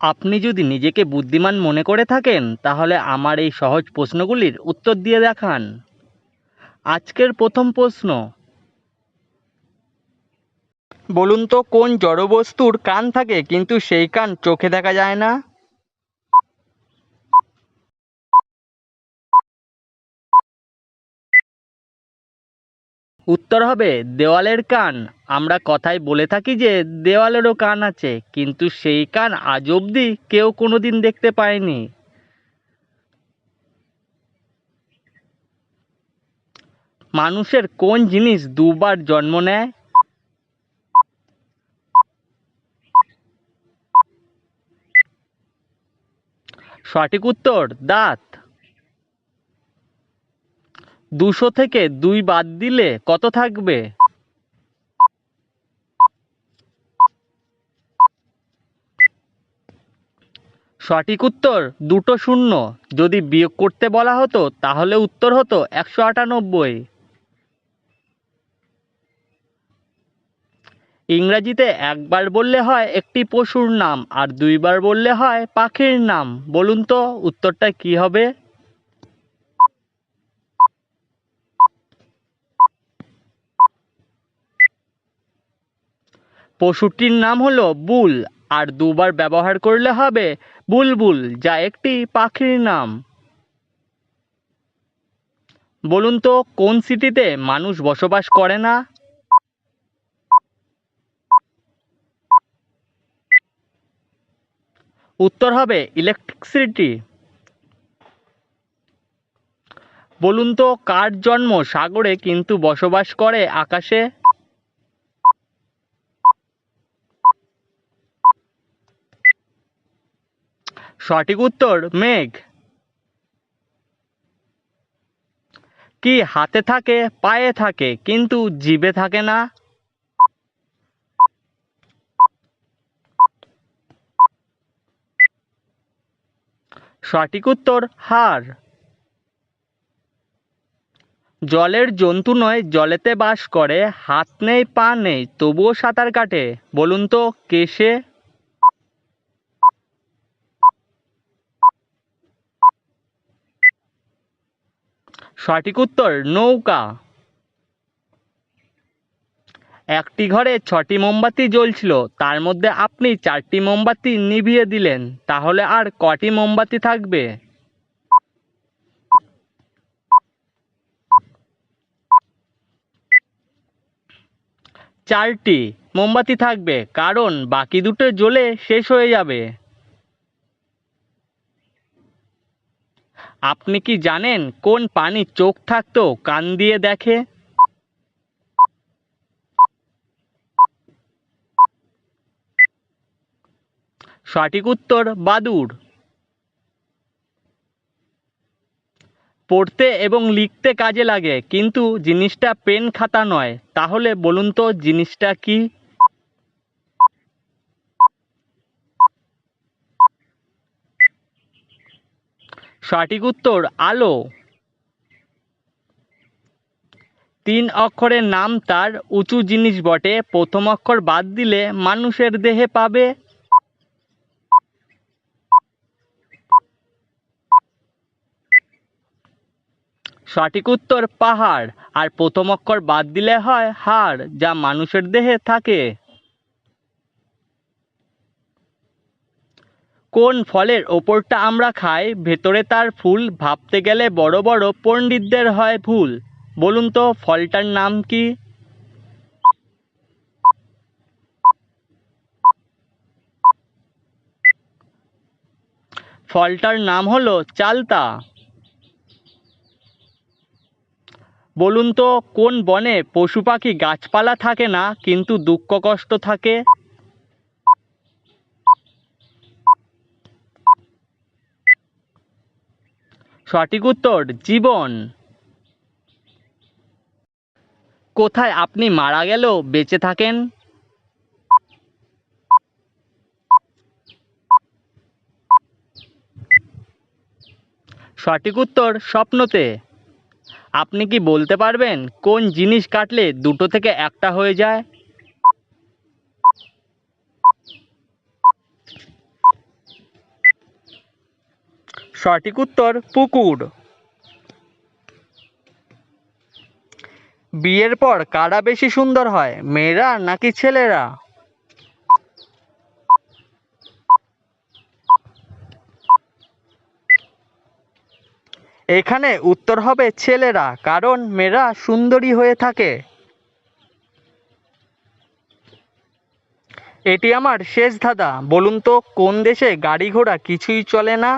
আপনি যদি নিজেকে বুদ্ধিমান মনে করে থাকেন, তাহলে আমার এই সহজ প্রশ্নগুলির উত্তর দিয়ে দেখান। আজকের প্রথম প্রশ্ন। বলুন তো, কোন জড়বস্তুর কান থাকে, কিন্তু সেই কান চোখে দেখা যায় না? উত্তর হবে, দেওয়ালের কান। আমরা কথায় বলে থাকি যে, দেওয়ালেরও কান আছে, কিন্তু সেই কান আজ অবধি কেউ কোনোদিন দেখতে পায়নি। মানুষের কোন জিনিস দুবার জন্ম নেয়? সঠিক উত্তর, দাঁত। দুশো থেকে দুই বাদ দিলে কত থাকবে? সঠিক উত্তর দুটো শূন্য। যদি বিয়োগ করতে বলা হতো, তাহলে উত্তর হতো একশো আটানব্বই। ইংরাজিতে একবার বললে হয় একটি পশুর নাম আর দুইবার বললে হয় পাখির নাম। বলুন তো উত্তরটা কি হবে? পশুটির নাম হলো বুল, আর দুবার ব্যবহার করলে হবে বুলবুল, যা একটি পাখির নাম। বলুন তো, কোন সিটিতে মানুষ বসবাস করে না? উত্তর হবে ইলেকট্রিক সিটি বলুন তো, কার জন্ম সাগরে কিন্তু বসবাস করে আকাশে? সঠিক উত্তর, মেঘ। কি হাতে থাকে, পায়ে থাকে, কিন্তু জিভে থাকে না? সঠিক উত্তর হার জলের জন্তু নয়, জলেতে বাস করে, হাত নেই, পা নেই, তবুও সাঁতার কাটে। বলুন তো, কে সে? সঠিক উত্তর, নৌকা। একটি ঘরে ছটি মোমবাতি জ্বলছিল, তার মধ্যে আপনি চারটি মোমবাতি নিভিয়ে দিলেন, তাহলে আর কটি মোমবাতি থাকবে? চারটি মোমবাতি থাকবে, কারণ বাকি দুটো জ্বলে শেষ হয়ে যাবে। আপনি কি জানেন কোন প্রাণী চোখ থাকতো, কান দিয়ে দেখে? সঠিক উত্তর, বাদুড়। পড়তে এবং লিখতে কাজে লাগে, কিন্তু জিনিসটা পেন খাতা নয়। তাহলে বলুন তো জিনিসটা কি? সঠিক উত্তর, আলো। তিন অক্ষরের নাম তার, উঁচু জিনিস বটে। প্রথম অক্ষর বাদ দিলে মানুষের দেহে পাবে। সঠিক উত্তর, পাহাড়। আর প্রথম অক্ষর বাদ দিলে হয় হাড়, যা মানুষের দেহে থাকে। কোন ফলের ওপরটা আমরা খাই, ভেতরে তার ফুল, ভাবতে গেলে বড় বড় পণ্ডিতদের হয় ভুল। বলুন তো, ফলটার নাম কি? ফলটার নাম হলো চালতা। বলুন তো, কোন বনে পশু পাখি গাছপালা থাকে না, কিন্তু দুঃখ কষ্ট থাকে? সঠিক উত্তর, জীবন। কোথায় আপনি মারা গেলেও বেঁচে থাকেন? সঠিক উত্তর, স্বপ্নতে। আপনি কি বলতে পারবেন কোন জিনিস কাটলে দুটো থেকে একটা হয়ে যায়? সঠিক উত্তর পুকুর। বিয়ের পর কারা বেশি সুন্দর হয়, মেয়েরা নাকি ছেলেরা? এখানে উত্তর হবে ছেলেরা, কারণ মেয়েরা সুন্দরী হয়ে থাকে। এটি আমার শেষ ধাঁধা বলুন তো, কোন দেশে গাড়ি ঘোড়া কিছুই চলে না?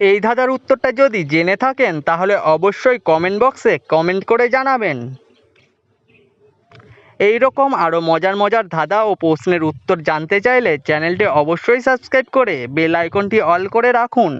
এই ধাঁধার উত্তরটা যদি জেনে থাকেন, তাহলে অবশ্যই কমেন্ট বক্সে কমেন্ট করে জানাবেন। এই রকম আরও মজার মজার ধাঁধা ও প্রশ্নের উত্তর জানতে চাইলে চ্যানেলটি অবশ্যই সাবস্ক্রাইব করে বেল আইকনটি অল করে রাখুন।